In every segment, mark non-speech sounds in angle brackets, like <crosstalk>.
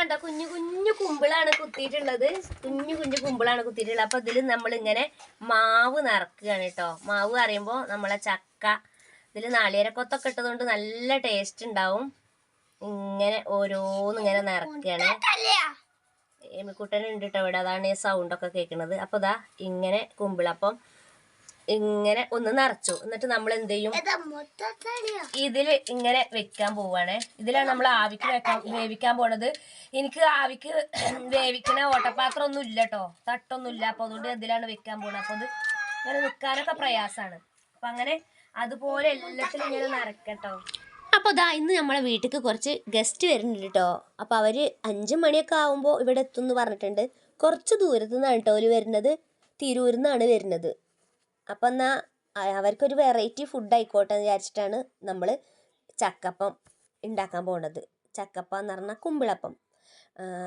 കണ്ടോ? കുഞ്ഞു കുഞ്ഞു കുമ്പിളാണ് കുത്തിയിട്ടുള്ളത്. കുഞ്ഞു കുഞ്ഞു കുമ്പിളാണ് കുത്തിയിട്ടുള്ളത്. അപ്പൊ ഇതിൽ നമ്മൾ ഇങ്ങനെ മാവ് നിറക്കുകയാണ് കേട്ടോ. മാവ് അറിയുമ്പോൾ നമ്മളെ ചക്ക ഇതിൽ നാളികേരക്കൊത്തൊക്കെ ഇട്ടതുകൊണ്ട് നല്ല ടേസ്റ്റ് ഉണ്ടാവും. ഇങ്ങനെ ഓരോന്ന് ഇങ്ങനെ നിറക്കുകയാണ്. ഏമിക്കുട്ടൻ ഉണ്ട് കേട്ടോ ഇവിടെ. അതാണ് ഈ സൗണ്ട് ഒക്കെ കേൾക്കുന്നത്. അപ്പൊ ഇതാ ഇങ്ങനെ കുമ്പിളപ്പം ഇങ്ങനെ ഒന്ന് നിറച്ചു. എന്നിട്ട് നമ്മൾ എന്ത് ചെയ്യും? ഇതിൽ ഇങ്ങനെ വെക്കാൻ പോവാണ്. ഇതിലാണ് നമ്മൾ ആവിക്ക് വെക്കാൻ വേവിക്കാൻ പോണത്. എനിക്ക് ആവിക്ക് <clears throat> വേവിക്കണ ഓട്ടപാത്രം ഒന്നും ഇല്ല കേട്ടോ തട്ടൊന്നും ഇല്ല. അപ്പൊ അതുകൊണ്ട് ഇതിലാണ് വെക്കാൻ പോണത് അപ്പൊ അത് ഇങ്ങനെ നിൽക്കാനൊക്കെ പ്രയാസാണ്. അപ്പൊ അങ്ങനെ അതുപോലെ എല്ലാത്തിലും ഇങ്ങനെ നിറക്കട്ടോ. അപ്പോൾ ഇതാ ഇന്ന് നമ്മളെ വീട്ടിലേക്ക് കുറച്ച് ഗസ്റ്റ് വരുന്നുണ്ട് കേട്ടോ അപ്പോൾ അവർ അഞ്ച് മണിയൊക്കെ ആകുമ്പോൾ ഇവിടെ എത്തും എന്ന് പറഞ്ഞിട്ടുണ്ട്. കുറച്ച് ദൂരത്തു നിന്നാണ് കേട്ടോ അവർ വരുന്നത്. തിരൂരിൽ നിന്നാണ് വരുന്നത്. അപ്പം എന്നാൽ അവർക്കൊരു വെറൈറ്റി ഫുഡ് ആയിക്കോട്ടെ എന്ന് വിചാരിച്ചിട്ടാണ് നമ്മൾ ചക്കപ്പം ഉണ്ടാക്കാൻ പോണത്. ചക്കപ്പം എന്ന് പറഞ്ഞാൽ കുമ്പിളപ്പം.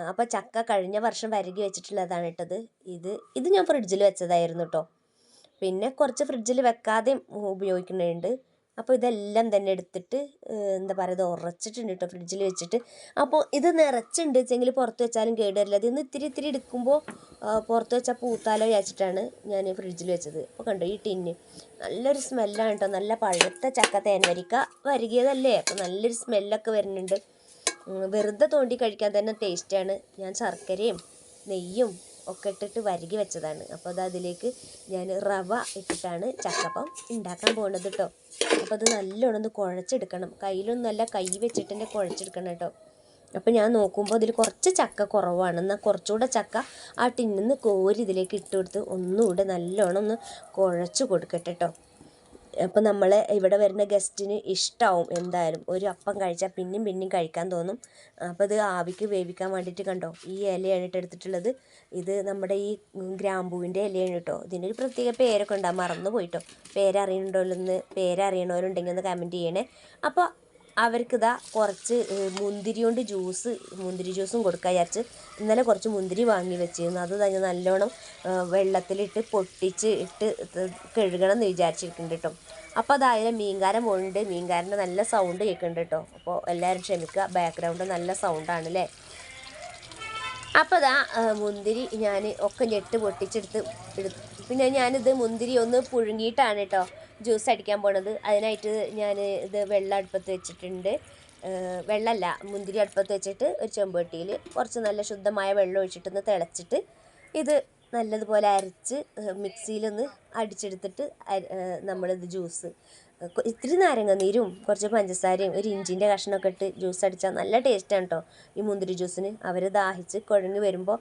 അപ്പോൾ ചക്ക കഴിഞ്ഞ വർഷം വരകി വെച്ചിട്ടുള്ളതാണ് ഇട്ടത് ഇത് ഇത് ഞാൻ ഫ്രിഡ്ജിൽ വെച്ചതായിരുന്നു കേട്ടോ പിന്നെ കുറച്ച് ഫ്രിഡ്ജിൽ വെക്കാതെയും ഉപയോഗിക്കുന്നുണ്ട്. അപ്പോൾ ഇതെല്ലാം തന്നെ എടുത്തിട്ട് എന്താ പറയുക ഇത് ഉറച്ചിട്ടുണ്ട് കേട്ടോ ഫ്രിഡ്ജിൽ വെച്ചിട്ട്. അപ്പോൾ ഇത് നിറച്ചുണ്ട് വെച്ചെങ്കിൽ പുറത്ത് വെച്ചാലും കേട് വരില്ല ഇത്തിരി ഇത്തിരി എടുക്കുമ്പോൾ പുറത്ത് വെച്ചാൽ പൂത്താലോ വിചാരിച്ചിട്ടാണ് ഞാൻ ഫ്രിഡ്ജിൽ വെച്ചത്. അപ്പോൾ കണ്ടോ ഈ ടിന്ന്. നല്ലൊരു സ്മെല്ലാണ് കേട്ടോ നല്ല പഴുത്ത ചക്ക തേൻ വരിക്ക വരികയതല്ലേ? അപ്പോൾ നല്ലൊരു സ്മെല്ലൊക്കെ വരുന്നുണ്ട്. വെറുതെ തോണ്ടി കഴിക്കാൻ തന്നെ ടേസ്റ്റാണ് ഞാൻ ശർക്കരയും നെയ്യും ഒക്കെ ഇട്ടിട്ട് വരകി വെച്ചതാണ്. അപ്പോൾ അത് അതിലേക്ക് ഞാൻ റവ ഇട്ടിട്ടാണ് ചക്കപ്പം ഉണ്ടാക്കാൻ പോകുന്നത് കേട്ടോ അപ്പോൾ അത് നല്ലോണം ഒന്ന് കുഴച്ചെടുക്കണം. കയ്യിലൊന്നല്ല കൈ വെച്ചിട്ട് തന്നെ കുഴച്ചെടുക്കണം കേട്ടോ അപ്പോൾ ഞാൻ നോക്കുമ്പോൾ അതിൽ കുറച്ച് ചക്ക കുറവാണ്. എന്നാൽ കുറച്ചുകൂടെ ചക്ക ആ ടിന്നിൽ നിന്ന് കോരി ഇതിലേക്ക് ഇട്ട് കൊടുത്ത് ഒന്നുകൂടെ നല്ലോണം ഒന്ന് കുഴച്ച് കൊടുക്കട്ടെ കേട്ടോ അപ്പോൾ നമ്മൾ ഇവിടെ വരുന്ന ഗസ്റ്റിന് ഇഷ്ടമാവും എന്തായാലും. ഒരു അപ്പം കഴിച്ചാൽ പിന്നെയും പിന്നെയും കഴിക്കാൻ തോന്നും. അപ്പോൾ ഇത് ആവിക്ക് വേവിക്കാൻ വേണ്ടിയിട്ട് കണ്ടോ? ഈ ഇലയാണ് എടുത്തിട്ടുള്ളത് ഇത് നമ്മുടെ ഈ ഗ്രാമ്പൂവിന്റെ ഇലയാണ് കേട്ടോ. ഇതിനൊരു പ്രത്യേക പേരൊക്കെ ഉണ്ടാകും മറന്നു പോയിട്ടോ പേരറിയണ്ടോ എന്ന് പേരറിയണവരുണ്ടെങ്കിൽ ഒന്ന് കമന്റ് ചെയ്യണേ. അപ്പോൾ അവർക്കിതാ കുറച്ച് മുന്തിരി കൊണ്ട് ജ്യൂസ് മുന്തിരി ജ്യൂസും കൊടുക്കാൻ വിചാരിച്ച് ഇന്നലെ കുറച്ച് മുന്തിരി വാങ്ങി വെച്ചിരുന്നു. അത് തന്നെ നല്ലോണം വെള്ളത്തിലിട്ട് പൊട്ടിച്ച് ഇട്ട് കഴുകണം എന്ന് വിചാരിച്ചിരിക്കുന്നുണ്ട് കേട്ടോ. അപ്പോൾ അതായത് മീൻകാരൻ പോകുന്നുണ്ട് മീൻകാരന്റെ നല്ല സൗണ്ട് കേൾക്കുന്നുണ്ട് കേട്ടോ. അപ്പോൾ എല്ലാവരും ക്ഷമിക്കുക. ബാക്ക്ഗ്രൗണ്ട് നല്ല സൗണ്ടാണ് അല്ലേ? അപ്പോൾ അതാ മുന്തിരി ഞാൻ ഒക്കെ ഞെട്ട് പൊട്ടിച്ചെടുത്ത് പിന്നെ ഞാനിത് മുന്തിരി ഒന്ന് പുഴുങ്ങിയിട്ടാണ് കേട്ടോ. ജ്യൂസ് അടിക്കാൻ പോണത്. അതിനായിട്ട് ഞാൻ ഇത് വെള്ളം അടുപ്പത്ത് വെച്ചിട്ടുണ്ട്. വെള്ളമല്ല മുന്തിരി അടുപ്പത്ത് വെച്ചിട്ട് ഒരു ചെമ്പട്ടിയിൽ കുറച്ച് നല്ല ശുദ്ധമായ വെള്ളം ഒഴിച്ചിട്ടൊന്ന് തിളച്ചിട്ട് ഇത് നല്ലതുപോലെ അരച്ച് മിക്സിയിലൊന്ന് അടിച്ചെടുത്തിട്ട് നമ്മളിത് ജ്യൂസ് ഇത്തിരി നാരങ്ങ നീരും കുറച്ച് പഞ്ചസാരയും ഒരു ഇഞ്ചിന്റെ കഷ്ണമൊക്കെ ഇട്ട് ജ്യൂസ് അടിച്ചാൽ നല്ല ടേസ്റ്റാണ് കേട്ടോ ഈ മുന്തിരി ജ്യൂസിന്. അവർ ദാഹിച്ച് കുഴങ്ങി വരുമ്പോൾ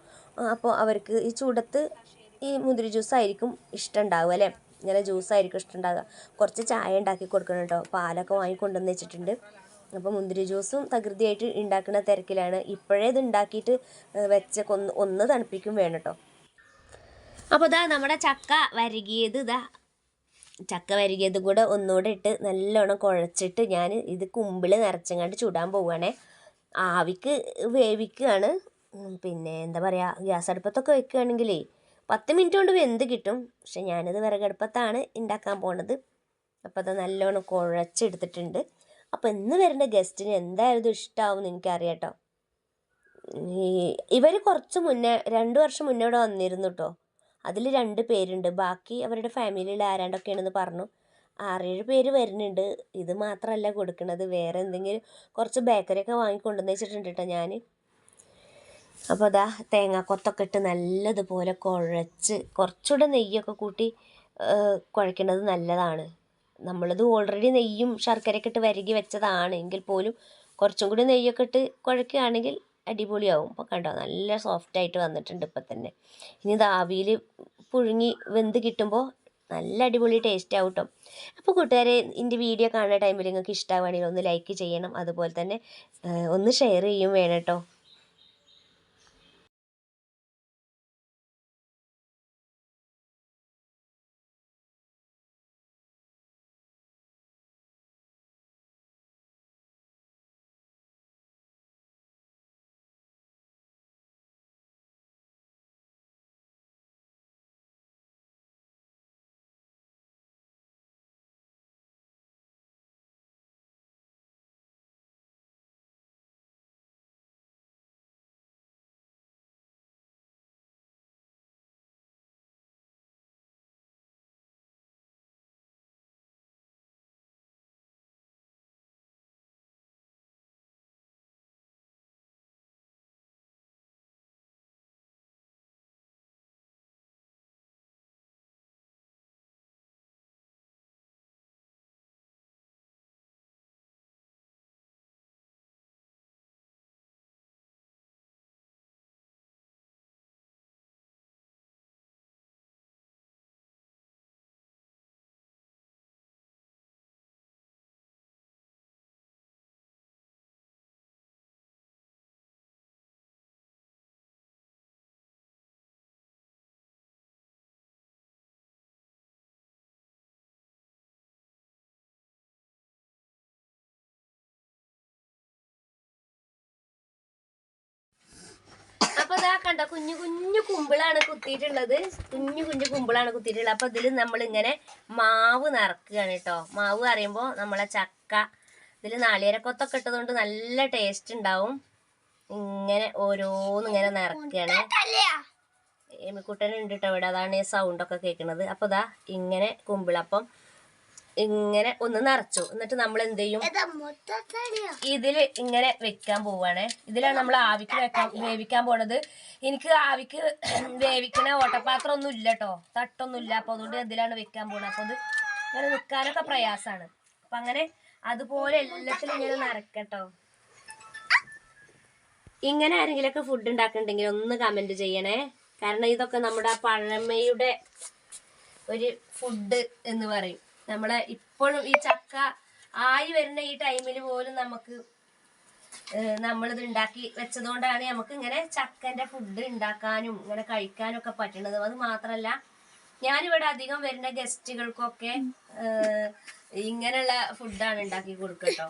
അപ്പോൾ അവർക്ക് ഈ ചൂടത്ത് ഈ മുന്തിരി ജ്യൂസ് ആയിരിക്കും ഇഷ്ടം ഉണ്ടാവുക അല്ലേ? ഇങ്ങനെ ജ്യൂസായിരിക്കും ഇഷ്ടം ഉണ്ടാകുക കുറച്ച് ചായ ഉണ്ടാക്കി കൊടുക്കണം കേട്ടോ. പാലൊക്കെ വാങ്ങിക്കൊണ്ടുവന്ന് വെച്ചിട്ടുണ്ട്. അപ്പോൾ മുന്തിരി ജ്യൂസും തകൃതിയായിട്ട് ഉണ്ടാക്കുന്ന തിരക്കിലാണ്. ഇപ്പോഴേ ഇത് ഉണ്ടാക്കിയിട്ട് വെച്ച ഒന്ന് ഒന്ന് തണുപ്പിക്കും വേണം കേട്ടോ. അപ്പോൾ ഇതാ നമ്മുടെ ചക്ക വരകിയത് ഇതാ ചക്ക വരകിയത് കൂടെ ഒന്നുകൂടെ ഇട്ട് നല്ലോണം കുഴച്ചിട്ട് ഞാൻ ഇത് കുമ്പിൾ നിറച്ചങ്ങാണ്ട് ചുടാൻ പോവുകയാണേ. ആവിക്ക് വേവിക്കുകയാണ്. പിന്നെ എന്താ പറയുക ഗ്യാസ് അടുപ്പത്തൊക്കെ വെക്കുകയാണെങ്കിലേ പത്ത് മിനിറ്റ് കൊണ്ട് വെന്ത് കിട്ടും. പക്ഷെ ഞാനിത് വിറകടുപ്പത്താണ് ഉണ്ടാക്കാൻ പോണത്. അപ്പോൾ അത് നല്ലോണം കുഴച്ചെടുത്തിട്ടുണ്ട്. അപ്പോൾ ഇന്ന് വരുന്ന ഗസ്റ്റിന് എന്തായാലും ഇഷ്ടമാവും എനിക്കറിയാം കേട്ടോ ഇവർ കുറച്ച് മുന്നേ രണ്ട് വർഷം മുന്നേ ഇവിടെ വന്നിരുന്നു കേട്ടോ അതിൽ രണ്ട് പേരുണ്ട്. ബാക്കി അവരുടെ ഫാമിലിയിൽ ആരാണ്ടൊക്കെയാണെന്ന് പറഞ്ഞു. ആറേഴ് പേര് വരുന്നുണ്ട്. ഇത് മാത്രമല്ല കൊടുക്കുന്നത് വേറെ എന്തെങ്കിലും കുറച്ച് ബേക്കറിയൊക്കെ വാങ്ങി കൊണ്ടുവന്ന് വെച്ചിട്ടുണ്ട് കേട്ടോ ഞാൻ അപ്പോൾ അതാ തേങ്ങാക്കൊത്തൊക്കെ ഇട്ട് നല്ലതുപോലെ കുഴച്ച് കുറച്ചുകൂടെ നെയ്യൊക്കെ കൂട്ടി കുഴയ്ക്കുന്നത് നല്ലതാണ്. നമ്മളത് ഓൾറെഡി നെയ്യും ശർക്കരയൊക്കെ ഇട്ട് വരകി വെച്ചതാണ്. എങ്കിൽ പോലും കുറച്ചും കൂടി നെയ്യൊക്കെ ഇട്ട് കുഴക്കുകയാണെങ്കിൽ അടിപൊളിയാവും. അപ്പോൾ കണ്ടോ നല്ല സോഫ്റ്റായിട്ട് വന്നിട്ടുണ്ട് ഇപ്പം തന്നെ. ഇനി ഇത് ആവിയിൽ പുഴുങ്ങി വെന്ത് കിട്ടുമ്പോൾ നല്ല അടിപൊളി ടേസ്റ്റ് ആവും കേട്ടോ അപ്പോൾ കൂട്ടുകാരെ എന്റെ വീഡിയോ കാണുന്ന ടൈമിൽ നിങ്ങൾക്ക് ഇഷ്ടമാവുകയാണെങ്കിൽ ഒന്ന് ലൈക്ക് ചെയ്യണം. അതുപോലെ തന്നെ ഒന്ന് ഷെയർ ചെയ്യും വേണം കേട്ടോ ഇതാ കണ്ട കുഞ്ഞു കുഞ്ഞു കുമ്പിളാണ് കുത്തിയിട്ടുള്ളത്. കുഞ്ഞു കുഞ്ഞു കുമ്പിളാണ് കുത്തിയിട്ടുള്ളത്. അപ്പൊ ഇതിൽ നമ്മൾ ഇങ്ങനെ മാവ് നിറക്കുകയാണ് കേട്ടോ. മാവ് അറിയുമ്പോൾ നമ്മളെ ചക്ക ഇതിൽ നാളികേരക്കൊത്തൊക്കെ ഇട്ടതുകൊണ്ട് നല്ല ടേസ്റ്റ് ഉണ്ടാവും. ഇങ്ങനെ ഓരോന്ന് ഇങ്ങനെ നിറക്കുകയാണ്. എമിക്കുട്ടനുണ്ട് കേട്ടോ ഇവിടെ. അതാണ് ഈ സൗണ്ടൊക്കെ കേൾക്കുന്നത്. അപ്പോൾ ഇതാ ഇങ്ങനെ കുമ്പിളപ്പം ഇങ്ങനെ ഒന്ന് നിറച്ചു. എന്നിട്ട് നമ്മൾ എന്ത് ചെയ്യും ഇതിൽ ഇങ്ങനെ വെക്കാൻ പോവാണ്. ഇതിലാണ് നമ്മൾ ആവിക്ക് വെക്കാൻ വേവിക്കാൻ പോണത്. എനിക്ക് ആവിക്ക് <clears throat> വേവിക്കണ ഓട്ടപാത്രം ഒന്നും ഇല്ല കേട്ടോ തട്ടൊന്നും ഇല്ല അപ്പൊ അതുകൊണ്ട് ഇതിലാണ് വെക്കാൻ പോണത് അപ്പൊ അത് ഇങ്ങനെ നിൽക്കാനൊക്കെ പ്രയാസമാണ് അപ്പൊ അങ്ങനെ അതുപോലെ എല്ലാത്തിലും ഇങ്ങനെ നിറക്കട്ടോ. ഇങ്ങനെ ആരെങ്കിലൊക്കെ ഫുഡ് ഉണ്ടാക്കണ്ടെങ്കിൽ ഒന്ന് കമന്റ് ചെയ്യണേ. കാരണം ഇതൊക്കെ നമ്മുടെ പഴമയുടെ ഒരു ഫുഡ് എന്ന് പറയും. നമ്മളെ ഇപ്പോഴും ഈ ചക്ക ആയി വരുന്ന ഈ ടൈമിൽ പോലും നമുക്ക് നമ്മളിത് ഉണ്ടാക്കി വെച്ചതുകൊണ്ടാണ് നമുക്ക് ഇങ്ങനെ ചക്കന്റെ ഫുഡ് ഉണ്ടാക്കാനും ഇങ്ങനെ കഴിക്കാനും ഒക്കെ പറ്റുന്നത് അത് മാത്രല്ല ഞാനിവിടെ അധികം വരുന്ന ഗസ്റ്റുകൾക്കൊക്കെ ഇങ്ങനെയുള്ള ഫുഡാണ് ഉണ്ടാക്കി കൊടുക്കട്ടോ.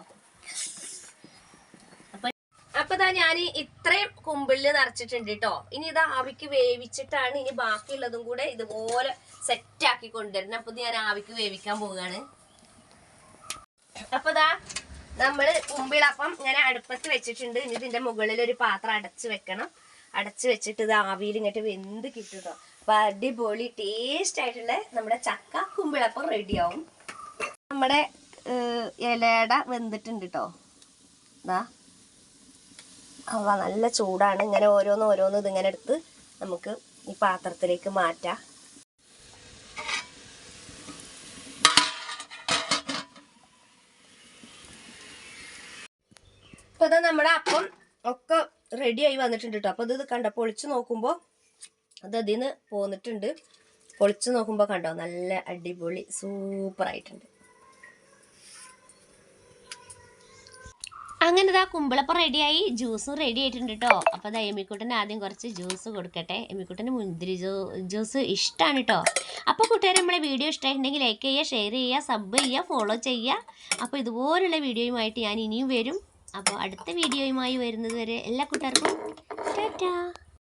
അപ്പൊ ഇതാ ഞാൻ ഇത്രയും കുമ്പിളിൽ നിറച്ചിട്ടുണ്ട് കേട്ടോ ഇനി ഇത് ആവിക്ക് വേവിച്ചിട്ടാണ് ഇനി ബാക്കിയുള്ളതും കൂടെ ഇതുപോലെ സെറ്റ് ആക്കി കൊണ്ടുവരുന്നത്. അപ്പൊ ഞാൻ ആവിക്ക് വേവിക്കാൻ പോവുകയാണ്. അപ്പൊ ഇതാ നമ്മൾ കുമ്പിളപ്പം ഞാൻ അടുപ്പത്ത് വെച്ചിട്ടുണ്ട്. ഇനി ഇതിന്റെ മുകളിൽ ഒരു പാത്രം അടച്ചു വെക്കണം. അടച്ചു വെച്ചിട്ട് ഇത് ആവിയിൽ ഇങ്ങോട്ട് വെന്ത് കിട്ടും അപ്പൊ അടിപൊളി ടേസ്റ്റ് ആയിട്ടുള്ള നമ്മുടെ ചക്ക കുമ്പിളപ്പം റെഡിയാവും നമ്മുടെ ഇലയുടെ വെന്തിട്ടുണ്ട് കേട്ടോ ഇതാ അവ നല്ല ചൂടാണ്. ഇങ്ങനെ ഓരോന്ന് ഓരോന്ന് ഇതിങ്ങനെ എടുത്ത് നമുക്ക് ഈ പാത്രത്തിലേക്ക് മാറ്റാം. അപ്പൊ ഇതാ നമ്മുടെ അപ്പം ഒക്കെ റെഡി ആയി വന്നിട്ടുണ്ട് കേട്ടോ അപ്പൊ ഇത് കണ്ട? പൊളിച്ചു നോക്കുമ്പോൾ അത് അതിൽ നിന്ന് പോന്നിട്ടുണ്ട്. പൊളിച്ചു നോക്കുമ്പോൾ കണ്ടോ? നല്ല അടിപൊളി സൂപ്പർ ആയിട്ടുണ്ട് അങ്ങനെ ഇതാ കുമ്പിളപ്പം റെഡിയായി ജ്യൂസും റെഡി ആയിട്ടുണ്ട് കേട്ടോ അപ്പോൾ അതാ എമ്മിക്കുട്ടന് ആദ്യം കുറച്ച് ജ്യൂസ് കൊടുക്കട്ടെ. എമ്മിക്കുട്ടന് മുന്തിരി ജ്യൂ ജ്യൂസ് ഇഷ്ടമാണ് കേട്ടോ അപ്പോൾ കൂട്ടുകാർ നമ്മളെ വീഡിയോ ഇഷ്ടമായിട്ടുണ്ടെങ്കിൽ ലൈക്ക് ചെയ്യുക ഷെയർ ചെയ്യുക സബ് ചെയ്യുക ഫോളോ ചെയ്യുക. അപ്പോൾ ഇതുപോലുള്ള വീഡിയോയുമായിട്ട് ഞാൻ ഇനിയും വരും. അപ്പോൾ അടുത്ത വീഡിയോയുമായി വരുന്നത് വരെ എല്ലാ കൂട്ടുകാർക്കും ടാറ്റാ.